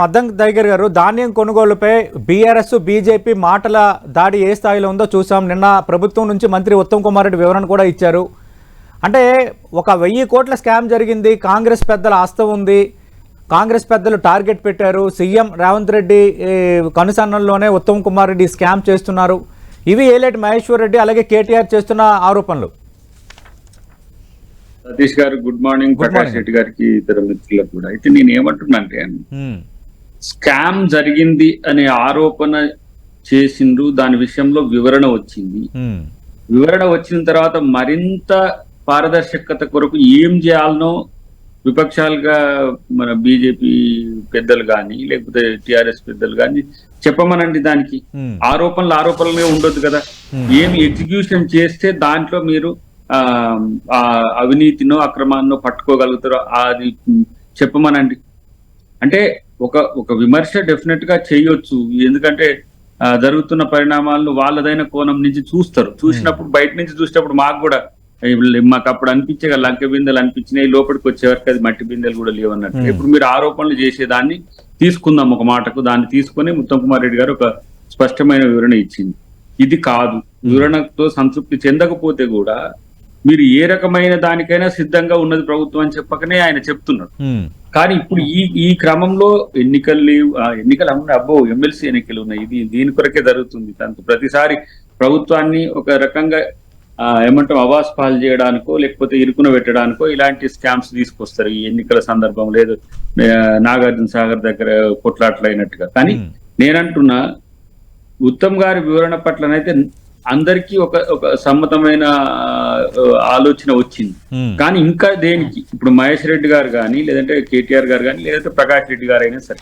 అద్దం దగ్గర గారు ధాన్యం కొనుగోలుపై బీఆర్ఎస్ బీజేపీ మాటల దాడి ఏ స్థాయిలో ఉందో చూసాం. నిన్న ప్రభుత్వం నుంచి మంత్రి ఉత్తమ్ కుమార్ రెడ్డి వివరణ కూడా ఇచ్చారు. అంటే ఒక వెయ్యి కోట్ల స్కామ్ జరిగింది. కాంగ్రెస్ పెద్దల హస్తం ఉంది. కాంగ్రెస్ పెద్దలు టార్గెట్ పెట్టారు. సీఎం రేవంత్ రెడ్డి కనుసన్నల్లోనే ఉత్తమ్ కుమార్ రెడ్డి స్కామ్ చేస్తున్నారు. ఇవి ఏలేటి మహేశ్వర్ రెడ్డి అలాగే కేటీఆర్ చేస్తున్న ఆరోపణలు. సతీష్ గారు గుడ్ మార్నింగ్. ప్రకాష్. రెడ్డి గారికి ఇతర మిత్రులకు కూడా. అయితే నేను ఉమ్, స్కామ్ జరిగింది అనే ఆరోపణ చేసిండ్రు. దాని విషయంలో వివరణ వచ్చింది. వివరణ వచ్చిన తర్వాత మరింత పారదర్శకత కొరకు ఏం చేయాలనో విపక్షాలుగా మన బీజేపీ పెద్దలు కానీ లేకపోతే టిఆర్ఎస్ పెద్దలు కానీ చెప్పమనండి దానికి. ఆరోపణలు ఆరోపణలుగా ఉండొద్దు కదా. ఏమి ఎగ్జిక్యూషన్ చేస్తే దాంట్లో మీరు ఆ ఆ అవినీతినో అక్రమాన్నో పట్టుకోగలుగుతారో అది చెప్పమనండి. అంటే ఒక ఒక విమర్శ డెఫినెట్గా చేయొచ్చు. ఎందుకంటే జరుగుతున్న పరిణామాలను వాళ్ళదైన కోణం నుంచి చూస్తారు. చూసినప్పుడు బయట నుంచి చూసినప్పుడు మాకు కూడా "ఏ, మాకు అప్పుడు అనిపించే లంక బిందెలు అనిపించినాయి లోపలికి వచ్చే వరకు అది మట్టి బిందెలు కూడా లేవన్నట్టు. Hmm. ఇప్పుడు మీరు ఆరోపణలు చేసేదాన్ని తీసుకుందాం ఒక మాటకు దాన్ని తీసుకొని ఉత్తమ్ కుమార్ రెడ్డి గారు ఒక స్పష్టమైన వివరణ ఇచ్చింది. ఇది కాదు. వివరణతో సంతృప్తి చెందకపోతే కూడా మీరు ఏ రకమైన దానికైనా సిద్ధంగా ఉన్నది ప్రభుత్వం అని చెప్పకనే ఆయన చెప్తున్నారు. కానీ ఇప్పుడు ఈ ఈ క్రమంలో ఎన్నికలు లేవు ఎన్నికలు అమ్మ అబ్బో ఎమ్మెల్సీ ఎన్నికలు ఉన్నాయి. ఇది దీని కొరకే జరుగుతుంది. దాంతో ప్రతిసారి ప్రభుత్వాన్ని ఒక రకంగా ఏమంటాం అవాస్ పాలు చేయడానికో లేకపోతే ఇరుకున పెట్టడానికో ఇలాంటి స్కామ్స్ తీసుకొస్తారు ఈ ఎన్నికల సందర్భం లేదు. నాగార్జున సాగర్ దగ్గర కొట్లాట్లు అయినట్టుగా కానీ. నేనంటున్నా ఉత్తమ్ గారి వివరణ పట్లనైతే అందరికీ ఒక ఒక సమ్మతమైన ఆలోచన వచ్చింది. కానీ ఇంకా దేనికి? ఇప్పుడు మహేష్ రెడ్డి గారు కానీ లేదంటే కేటీఆర్ గారు కానీ లేదంటే ప్రకాష్ రెడ్డి గారు అయినా సరే.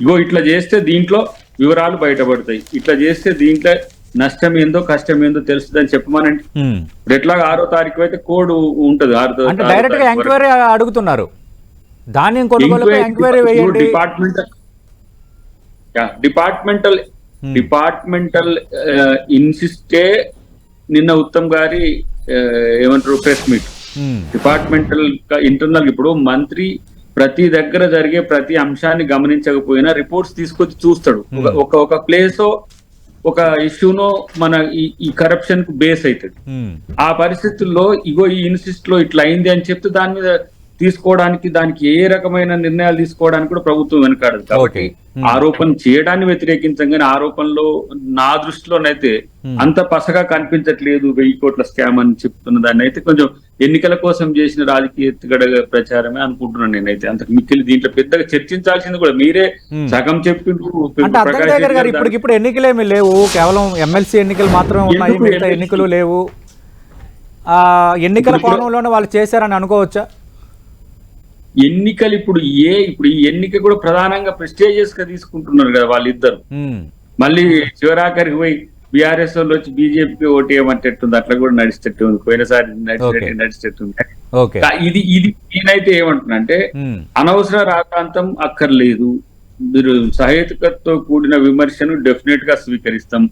ఇగో ఇట్లా చేస్తే దీంట్లో వివరాలు బయటపడతాయి. ఇట్లా చేస్తే దీంట్లో నష్టం ఏందో కష్టం ఏందో తెలుస్తుందని చెప్పమనండి. ఉమ్. ఇప్పుడు ఎట్లా ఆరో తారీఖు అయితే కోడ్ ఉంటది ఆరో అంటే డైరెక్ట్గా ఎంక్వైరీ అడుగుతున్నారు. ధాన్యం enquiry departmental departmental Hmm. Departmental ఇన్సిస్టే నిన్న ఉత్తమ్ గారి ఆ, ఏమంటారు press meet. Um, departmental internal ఇప్పుడు మంత్రి ప్రతి దగ్గర జరిగే ప్రతి అంశాన్ని గమనించకపోయినా రిపోర్ట్స్ తీసుకొచ్చి చూస్తాడు. ఒక- ఒక ఒక ప్లేస్ ఒక ఇష్యూనో మన ఈ కరప్షన్కు బేస్ అవుతుంది. ఆ పరిస్థితుల్లో ఇగో ఈ ఇన్సిస్ట్లో ఇట్లా అయింది అని చెప్తే దాని మీద తీసుకోవడానికి దానికి ఏ రకమైన నిర్ణయాలు తీసుకోవడానికి కూడా ప్రభుత్వం వెనకాడదు కాబట్టి. ఆరోపణ చేయడాన్ని వ్యతిరేకించం కానీ ఆరోపణలో నా దృష్టిలోనైతే. అంత పసగా కనిపించట్లేదు వెయ్యి కోట్ల స్కామ్ అని చెప్తున్న దాన్ని అయితే కొంచెం ఎన్నికల కోసం చేసిన రాజకీయ ఎత్తుగడ ప్రచారమే అనుకుంటున్నాను నేనైతే అంతకు మిక్కిలి దీంట్లో పెద్దగా చర్చించాల్సింది కూడా మీరే. సగం చెప్పిండ్రు ఇప్పుడు ఎన్నికలేమి లేవు కేవలం ఎమ్మెల్సీ ఎన్నికలు మాత్రమే ఉన్నాయి? ఎన్నికలు లేవు ఆ ఎన్నికల కోణంలోనే వాళ్ళు చేశారని అనుకోవచ్చా ఎన్నికలు ఇప్పుడు ఏ ఇప్పుడు ఈ ఎన్నిక కూడా ప్రధానంగా ప్రెస్టేజియస్గా తీసుకుంటున్నారు కదా వాళ్ళిద్దరు. మళ్ళీ చివరాఖరికి పోయి బీఆర్ఎస్ వాళ్ళు వచ్చి బీజేపీకి ఓటు వేయమంటట్టుంది అట్లా కూడా నడిచేటట్టు ఉంది పోయినసారి. నడిచేటట్టుంది ఇది ఇది నేనైతే ఏమంటున్నా అంటే అనవసర రాకాంతం అక్కర్లేదు. మీరు సహేతుకతో కూడిన విమర్శను డెఫినెట్గా స్వీకరిస్తాం.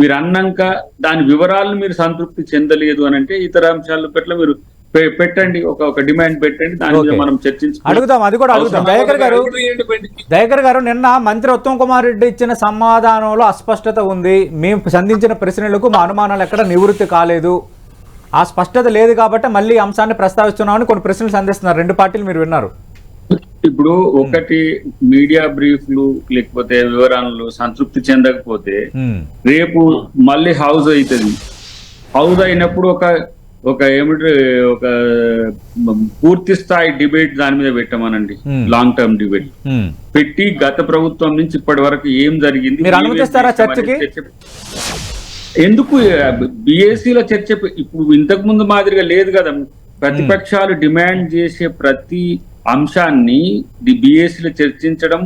మీరు అన్నాక దాని వివరాలను మీరు సంతృప్తి చెందలేదు అని అంటే ఇతర అంశాల పట్ల మీరు పెట్టండి ఒక ఒక డిమాండ్ పెట్టండి దాని మీద. మనం చర్చించుకుందాం. అడుగుదాం అది కూడా అడుగుదాం. అవసరమైతే దయాకర్ గారు. దయాకర్ గారు నిన్న మంత్రి ఉత్తమ్ కుమార్ రెడ్డి ఇచ్చిన సమాధానంలో అస్పష్టత ఉంది. మేము సంధించిన ప్రశ్నలకు మా అనుమానాలు ఎక్కడ నివృత్తి కాలేదు. ఆ స్పష్టత లేదు కాబట్టి మళ్ళీ అంశాన్ని ప్రస్తావిస్తున్నామని కొన్ని ప్రశ్నలు సంధిస్తున్నారు. రెండు పార్టీలు మీరు విన్నారు. ఇప్పుడు ఒకటి మీడియా బ్రీఫ్లు లేకపోతే వివరాలు సంతృప్తి చెందకపోతే ఉమ్, రేపు మళ్ళీ హౌస్ అవుతుంది. హౌస్ అయినప్పుడు ఒక ఒక ఏమిటి ఒక పూర్తి స్థాయి డిబేట్ దాని మీద పెట్టమనండి. Long term debate. పెట్టి గత ప్రభుత్వం నుంచి ఇప్పటి వరకు ఏం జరిగింది? ఎందుకు బిఎస్సీ లో చర్చ ఇప్పుడు ఇంతకు ముందు మాదిరిగా లేదు కదా. ప్రతిపక్షాలు డిమాండ్ చేసే ప్రతి అంశాన్ని బిఎస్సీ లో చర్చించడం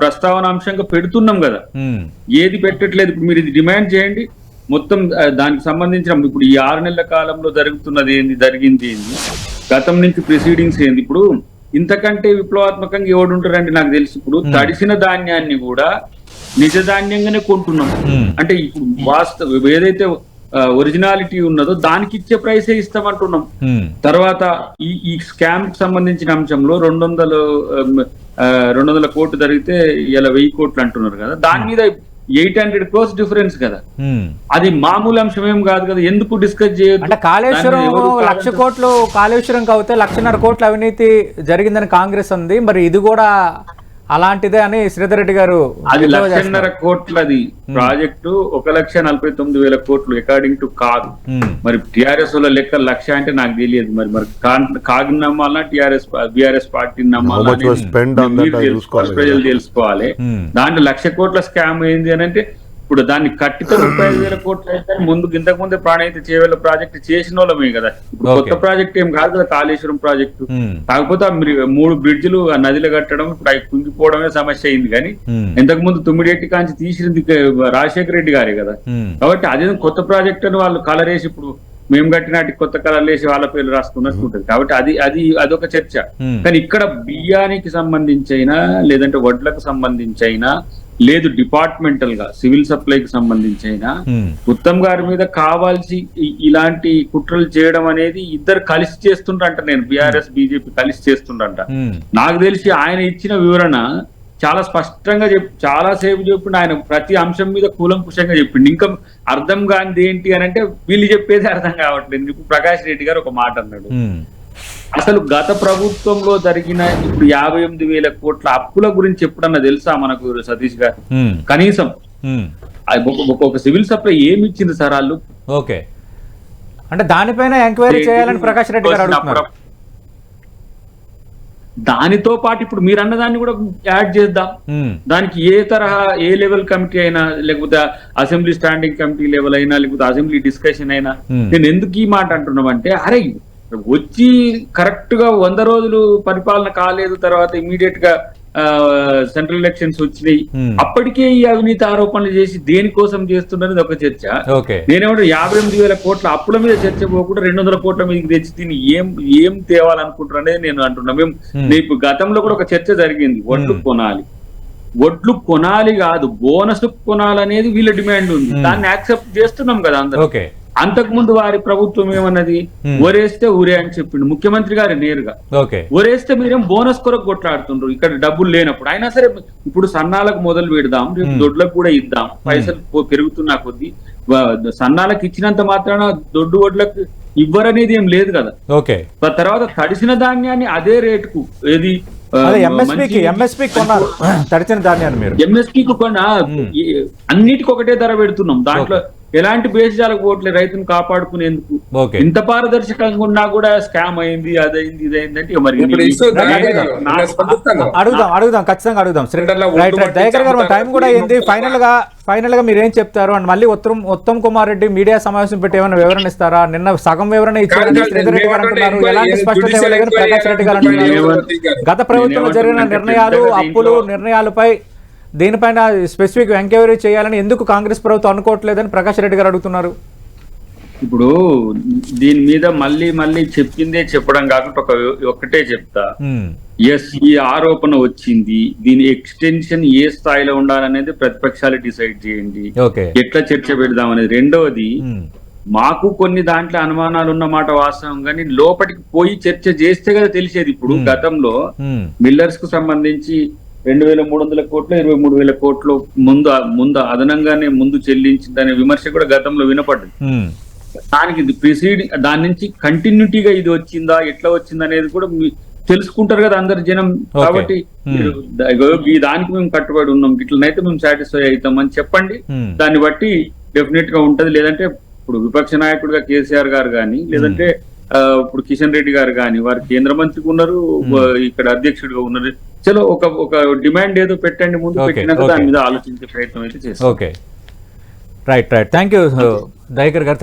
ప్రస్తావన అంశంగా పెడుతున్నాం కదా. ఏది పెట్టట్లేదు? ఇప్పుడు మీరు ఇది డిమాండ్ చేయండి. మొత్తం దానికి సంబంధించిన ఇప్పుడు ఈ ఆరు నెలల కాలంలో జరుగుతున్నది ఏంది జరిగింది ఏంది? గతం నుంచి ప్రొసీడింగ్స్ ఏంది? ఇప్పుడు ఇంతకంటే విప్లవాత్మకంగా ఎవడు ఉంటారండి నాకు తెలిసి. ఇప్పుడు తడిసిన ధాన్యాన్ని కూడా నిజ ధాన్యంగానే కొంటున్నాం అంటే ఇప్పుడు వాస్తవ ఏదైతే ఒరిజినాలిటీ ఉన్నదో దానికి ఇచ్చే ప్రైసే ఇస్తామంటున్నాం. తర్వాత ఈ ఈ స్కామ్కి సంబంధించిన అంశంలో రెండు వందల రెండు వందల కోట్లు జరిగితే ఇలా వెయ్యి కోట్లు అంటున్నారు కదా. దాని మీద ఎయిట్ హండ్రెడ్ క్రోస్ డిఫరెన్స్ కదా. అది మామూలు అంశం ఏం కాదు కదా ఎందుకు డిస్కస్ చేయొద్దు అంటే కాళేశ్వరం లక్ష? కోట్లు కాళేశ్వరం అవుతే లక్షన్నర కోట్ల అవినీతి జరిగిందని కాంగ్రెస్ ఉంది మరి ఇది కూడా అలాంటిదే అని శ్రీధర్ రెడ్డి గారు అది లక్షన్నర. కోట్లది ప్రాజెక్టు ఒక లక్ష నలభై తొమ్మిది వేల కోట్లు అకార్డింగ్ టు కాగ్. మరి టిఆర్ఎస్లో లెక్క లక్ష అంటే నాకు తెలియదు మరి మరి కాగ్ నమ్మాలా టిఆర్ఎస్ బిఆర్ఎస్ పార్టీ చూసుకోవాలి ప్రజలు తెలుసుకోవాలి. దాంట్లో లక్ష కోట్ల స్కామ్ ఏంది అని అంటే ఇప్పుడు దాన్ని కట్టితే ముప్పై ఐదు వేల కోట్లు అయితే ముందు ఇంతకు ముందే ప్రాణహిత చేయవేల ప్రాజెక్ట్ చేసిన వాళ్ళమే కదా కొత్త. ప్రాజెక్ట్ ఏం కాదు కదా కాళేశ్వరం ప్రాజెక్టు. కాకపోతే మూడు బ్రిడ్జిలు ఆ నదిలో కట్టడం ఇప్పుడు అవి కుంగిపోవడమే సమస్య అయింది కానీ. ఇంతకు ముందు తుమ్మిడేటి కాంచి తీసింది రాజశేఖర రెడ్డి గారే కదా. కాబట్టి అదే కొత్త ప్రాజెక్ట్ అని వాళ్ళు కలర్ వేసి ఇప్పుడు మేము కట్టినట్టు కొత్త కలర్ వేసి వాళ్ళ పేర్లు రాసుకున్నట్టు ఉంటుంది కాబట్టి అది అది అదొక చర్చ. కానీ ఇక్కడ బియ్యానికి సంబంధించి అయినా లేదంటే వడ్లకు సంబంధించి అయినా లేదు డిపార్ట్మెంటల్గా సివిల్ సప్లైకి సంబంధించి అయినా. ఉత్తమ్ గారి మీద కావాల్సి ఇలాంటి కుట్రలు చేయడం అనేది ఇద్దరు కలిసి చేస్తుండ్రంట నేను బీఆర్ఎస్ బీజేపీ కలిసి చేస్తుండ్రంట. నాకు తెలిసి ఆయన ఇచ్చిన వివరణ చాలా స్పష్టంగా చెప్పి చాలా సేపు చెప్పిండు ఆయన ప్రతి అంశం మీద కూలంకుషంగా చెప్పిండు ఇంకా అర్థం కానిది ఏంటి అని అంటే వీళ్ళు చెప్పేది అర్థం కావట్లేదు ఇప్పుడు ప్రకాష్ రెడ్డి గారు ఒక మాట అన్నాడు. అసలు గత ప్రభుత్వంలో జరిగిన ఇప్పుడు యాభై ఎనిమిది వేల కోట్ల అప్పుల గురించి ఎప్పుడన్నా తెలుసా మనకు సతీష్ గారు. కనీసం ఉమ్. అది ఒక- ఒక- ఒక సివిల్ సప్లై ఏమి ఇచ్చింది సార్ వాళ్ళు ఓకే అంటే దానిపైన ఎంక్వైరీ చేయాలని ప్రకాష్ రెడ్డి గారు అడుగుతున్నారు దానితో పాటు ఇప్పుడు మీరు అన్నదాన్ని కూడా యాడ్ చేద్దాం. దానికి ఏ తరహా ఏ లెవెల్ కమిటీ అయినా లేకపోతే అసెంబ్లీ స్టాండింగ్ కమిటీ లెవెల్ అయినా లేకపోతే అసెంబ్లీ డిస్కషన్ అయినా. నేను ఎందుకు ఈ మాట అంటున్నామంటే అరే వచ్చి కరెక్ట్గా వంద రోజులు పరిపాలన కాలేదు తర్వాత ఇమీడియట్గా సెంట్రల్ ఎలక్షన్స్ వచ్చినాయి. Hmm. అప్పటికే ఈ అవినీతి ఆరోపణలు చేసి దేనికోసం చేస్తున్నది ఒక చర్చ. నేనేమంటే యాభై ఎనిమిది వేల కోట్ల అప్పుల మీద చర్చ పోకుండా రెండు వందల కోట్ల మీదకి తెచ్చి దీన్ని ఏం ఏం తేవాలనుకుంటారు అనేది నేను అంటున్నా. మేము Hmm. నీకు గతంలో కూడా ఒక చర్చ జరిగింది. వడ్లు Hmm. కొనాలి. వడ్లు కొనాలి కాదు బోనస్ కొనాలనేది వీళ్ళ డిమాండ్ ఉంది. దాన్ని యాక్సెప్ట్ చేస్తున్నాం కదా అందరం. ఓకే అంతకు ముందు వారి ప్రభుత్వం ఏమన్నది. ఒరేస్తే ఊరే అని చెప్పిండు. ముఖ్యమంత్రి గారు నేరుగా. ఒరేస్తే మీరేం బోనస్ కొరకు కొట్లాడుతుండ్రు? ఇక్కడ డబ్బులు లేనప్పుడు. అయినా సరే ఇప్పుడు సన్నాలకు మొదలు పెడదాం రేపు. దొడ్లకు కూడా ఇద్దాం. పైసలు పెరుగుతున్నా కొద్దీ. సన్నాలకు ఇచ్చినంత మాత్రాన దొడ్డు వడ్లకు ఇవ్వరనేది ఏం లేదు కదా. ఓకే. తర్వాత తడిసిన ధాన్యాన్ని అదే రేటుకు ఏది? ఎంఎస్పికి తడిచిన ధాన్యాన్ని మీరు. ఎంఎస్పీ కు కొన్న అన్నిటికి ఒకటే ధర పెడుతున్నాం. దాంట్లో ఎలాంటి బేసిజాలకు పోవట్లేదు రైతును కాపాడుకునేందుకు? ఓకే. ఇంత పారదర్శకంగా ఉన్నా కూడా స్కామ్ అయింది అదైంది ఇదైంది అంటే మరి. అడుగుదాం అడుగుదాం ఖచ్చితంగా అడుగుదాం. దయాకర్ గారు టైం కూడా. ఫైనల్గా ఫైనల్గా మీరు ఏం చెప్తారు? అండ్ మళ్ళీ ఉత్తమ్ ఉత్తమ్ కుమార్ రెడ్డి మీడియా సమావేశం పెట్టి ఏమైనా వివరణ ఇస్తారా? నిన్న సగం వివరణ రెడ్డి గారు అంటున్నారు. ఏమంటే ఎలాంటి స్పష్టత ఇవ్వలేదని ప్రకాష్ రెడ్డి గారు అంటున్నారు. గత ప్రభుత్వంలో జరిగిన నిర్ణయాలు అప్పులు నిర్ణయాలపై దీనిపైన స్పెసిఫిక్ ఎంక్వైరీ చేయాలని ఎందుకు కాంగ్రెస్ ప్రభుత్వం అనుకోవట్లేదని ప్రకాష్ రెడ్డి గారు అడుగుతున్నారు. ఇప్పుడు దీని మీద మళ్ళీ మళ్ళీ చెప్పిందే చెప్పడం కాకుండా ఒక ఒక్కటే చెప్తా. ఎస్ ఈ ఆరోపణ వచ్చింది. దీని ఎక్స్టెన్షన్ ఏ స్థాయిలో ఉండాలనేది ప్రతిపక్షాలు డిసైడ్ చేయండి. ఎట్లా చర్చ పెడదాం అనేది. రెండవది మాకు కొన్ని దాంట్లో అనుమానాలు ఉన్నమాట వాస్తవం కానీ లోపలికి పోయి చర్చ చేస్తే కదా తెలిసేది ఇప్పుడు. గతంలో మిల్లర్స్కు సంబంధించి రెండు వేల మూడు వందల కోట్లు ఇరవై మూడు వేల కోట్లు ముందు ముందు అదనంగానే ముందు చెల్లించిందనే విమర్శ కూడా గతంలో వినపడ్డది. దానికి ప్రిసీడ్ దాని నుంచి కంటిన్యూటీగా ఇది వచ్చిందా ఎట్లా వచ్చింది అనేది కూడా తెలుసుకుంటారు కదా అందరు జనం. కాబట్టి ఈ దానికి మేము కట్టుబడి ఉన్నాం ఇట్లనైతే మేము సాటిస్ఫై అవుతామని చెప్పండి. దాన్ని బట్టి డెఫినెట్గా ఉంటది. లేదంటే ఇప్పుడు విపక్ష నాయకుడిగా కేసీఆర్ గారు కానీ లేదంటే ఇప్పుడు కిషన్ రెడ్డి గారు కానీ వారు కేంద్ర మంత్రికి ఉన్నారు ఆ, ఇక్కడ అధ్యక్షుడిగా ఉన్నారు. చలో ఒక ఒక డిమాండ్ ఏదో పెట్టండి ముందు పెట్టినాక. దాని మీద ఆలోచించే ప్రయత్నం అయితే చేస్తాం. Okay right right thank you Dayakar గారు.